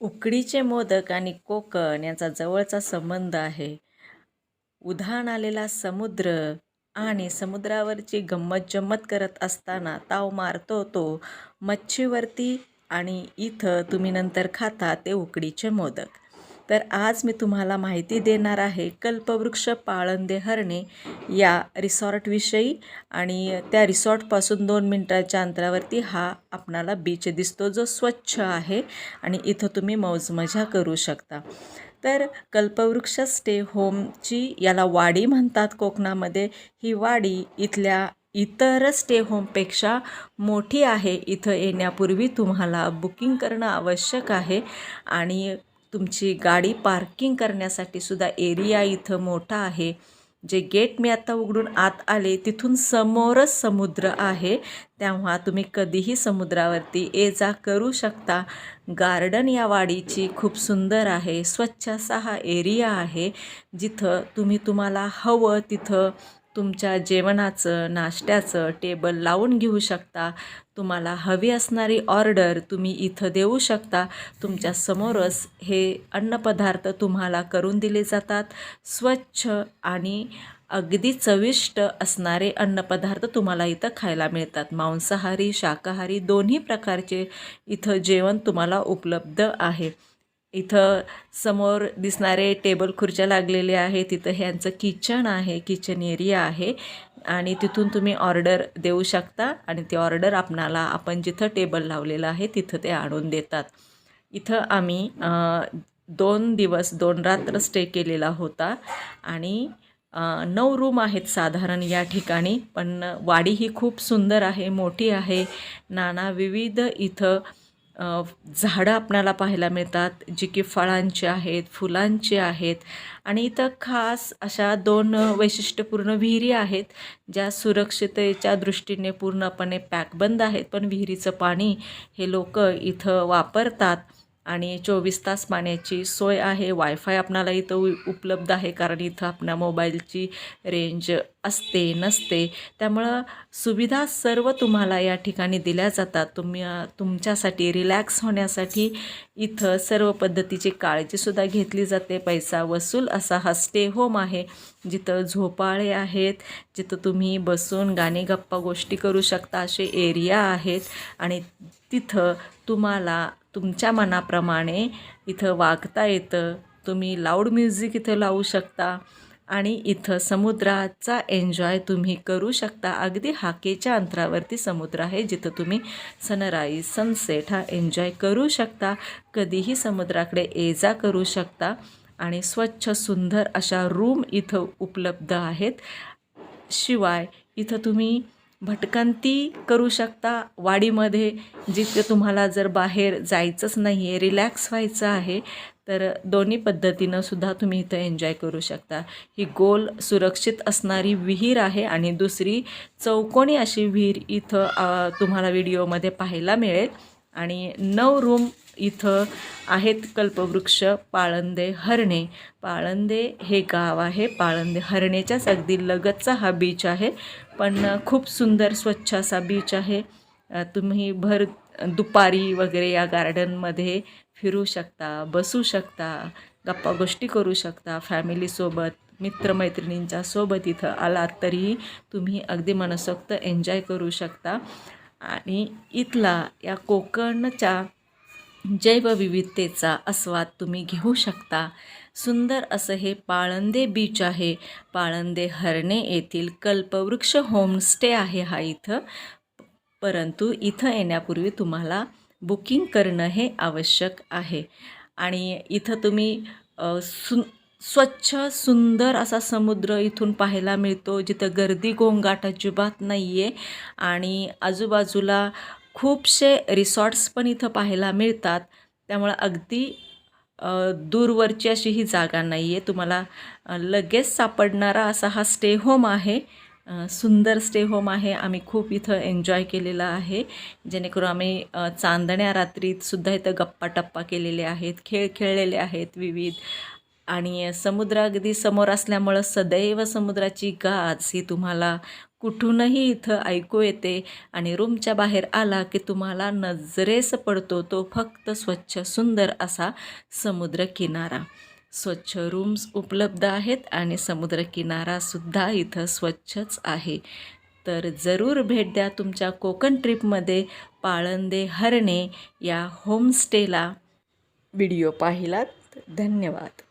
उकडीचे मोदक आणि कोकण यांचा जवळचा संबंध आहे. उधाण आलेला समुद्र आणि समुद्रावरची गंमत जम्मत करत असताना ताव मारतो तो. मच्छीवरती आणि इथं तुम्ही नंतर खाता ते उकडीचे मोदक. तर आज मी तुम्हाला माहिती देणार आहे कल्पवृक्ष पाळंदे हरणे या रिसॉर्टविषयी आणि त्या रिसॉर्टपासून दोन मिनटाच्या अंतरावरती हा आपणाला बीच दिसतो जो स्वच्छ आहे आणि इथं तुम्ही मौजमजा करू शकता. तर कल्पवृक्ष स्टे होमची याला वाडी म्हणतात कोकणामध्ये. ही वाडी इथल्या इतर स्टे होमपेक्षा मोठी आहे. इथं येण्यापूर्वी तुम्हाला बुकिंग करणं आवश्यक आहे आणि तुमची गाडी पार्किंग करण्यासाठी सुद्धा एरिया इथं मोठा आहे. जे गेट मी आता उघडून आत आले तिथून समोरच समुद्र आहे. तेव्हा तुम्ही कधीही समुद्रावरती ये जा करू शकता. गार्डन या वाडीची खूप सुंदर आहे स्वच्छ असा हा एरिया आहे. जिथं तुम्ही तुम्हाला हवं तिथं तुमच्या जेवणाचं नाश्त्याचं टेबल लावून घेऊ शकता. तुम्हाला हवी असणारी ऑर्डर तुम्ही इथं देऊ शकता. तुमच्या समोरच हे अन्नपदार्थ तुम्हाला करून दिले जातात. स्वच्छ आणि अगदी चविष्ट असणारे अन्नपदार्थ तुम्हाला इथं खायला मिळतात. मांसाहारी शाकाहारी दोन्ही प्रकारचे इथं जेवण तुम्हाला उपलब्ध आहे. इथं समोर दिसणारे टेबल खुर्च्या लागलेले आहे तिथं ह्यांचं किचन आहे किचन एरिया आहे. आणि तिथून तुम्ही ऑर्डर देऊ शकता आणि ती ऑर्डर आपणाला आपण जिथं टेबल लावलेलं आहे तिथं ते आणून देतात. इथं आम्ही दोन दिवस दोन रात्र स्टे केलेला होता आणि नऊ रूम आहेत साधारण या ठिकाणी पण वाडी ही खूप सुंदर आहे मोठी आहे. नाना विविध इथं झाडं आपणाला पाहायला मिळतात जी की फळांची आहेत फुलांची आहेत. आणि इथं खास अशा दोन वैशिष्ट्यपूर्ण विहिरी आहेत ज्या सुरक्षिततेच्या दृष्टीने पूर्णपणे पॅकबंद आहेत. पण विहिरीचं पाणी हे लोक इथं वापरतात. आणि चोवीस तास पाण्याची सोय आहे. वायफाय आपणाला इथं उ उपलब्ध आहे कारण इथं आपल्या मोबाईलची रेंज असते नसते. त्यामुळं सुविधा सर्व तुम्हाला या ठिकाणी दिल्या जातात. तुम्ही तुमच्यासाठी रिलॅक्स होण्यासाठी इथं सर्व पद्धतीची काळजीसुद्धा घेतली जाते. पैसा वसूल असा हा स्टे होम आहे. जिथं झोपाळे आहेत जिथं तुम्ही बसून गाणी गप्पा गोष्टी करू शकता असे एरिया आहेत आणि तिथं तुम्हाला तुमच्या मनाप्रमाणे इथं वागता येतं. तुम्ही लाऊड म्युझिक इथं लावू शकता आणि इथं समुद्राचा एन्जॉय तुम्ही करू शकता. अगदी हाकेच्या अंतरावरती समुद्र आहे जिथं तुम्ही सनराईज सनसेट हा एन्जॉय करू शकता. कधीही समुद्राकडे ये जा करू शकता आणि स्वच्छ सुंदर अशा रूम इथं उपलब्ध आहेत. शिवाय इथं तुम्ही भटकंती करू शकता वाडीमध्ये जिथे तुम्हाला जर बाहेर जायचंच नाही आहे रिलॅक्स व्हायचं आहे तर दोन्ही पद्धतीनं सुद्धा तुम्ही इथं एन्जॉय करू शकता. ही गोल सुरक्षित असणारी विहीर आहे आणि दुसरी चौकोनी अशी विहीर इथं तुम्हाला व्हिडिओमध्ये पाहायला मिळेल. आणि नऊ रूम इथं आहेत कल्पवृक्ष पाळंदे हरणे. पाळंदे हे गाव आहे. पाळंदे हरणेच्याच अगदी लगतचा हा बीच आहे. पण खूप सुंदर स्वच्छ असा बीच आहे. तुम्ही भर दुपारी वगैरे या गार्डनमध्ये फिरू शकता बसू शकता गप्पा गोष्टी करू शकता फॅमिलीसोबत मित्रमैत्रिणींच्या सोबत इथं आलात तरीही तुम्ही अगदी मनसोक्त एन्जॉय करू शकता. आणि इथला या कोकणच्या जैवविविधतेचा आस्वाद तुम्ही घेऊ शकता. सुंदर असं हे पाळंदे बीच आहे. पाळंदे हरणे येथील कल्पवृक्ष होमस्टे आहे हा इथं. परंतु इथं येण्यापूर्वी तुम्हाला बुकिंग करणं हे आवश्यक आहे. आणि इथं तुम्ही सु स्वच्छ सुंदर असा समुद्र इथून पाहायला मिळतो जिथं गर्दी गोंगाट अजिबात नाही आहे आणि आजूबाजूला खूपसे रिसॉर्ट्स पण इथं पाहायला मिळतात. त्यामुळं अगदी दूरवरची अशी ही जागा नाही आहे तुम्हाला लगेच सापडणारा असा हा स्टे होम आहे. सुंदर स्टे होम आहे. आम्ही खूप इथं एन्जॉय केलेलं आहे. जेणेकरून आम्ही चांदण्या रात्रीतसुद्धा इथं गप्पा टप्पा केलेले आहेत खेळ खेळलेले आहेत विविध. आणि समुद्र अगदी समोर असल्यामुळं सदैव समुद्राची गाज ही तुम्हाला कुठूनही इथं ऐकू येते आणि रूमच्या बाहेर आला की तुम्हाला नजरेस पडतो तो फक्त स्वच्छ सुंदर असा समुद्रकिनारा स्वच्छ रूम्स उपलब्ध आहेत आणि समुद्रकिनारासुद्धा इथं स्वच्छच आहे. तर जरूर भेट द्या तुमच्या कोकण ट्रीपमध्ये पाळंदे हरणे या होमस्टेला. व्हिडिओ पाहिलात? धन्यवाद.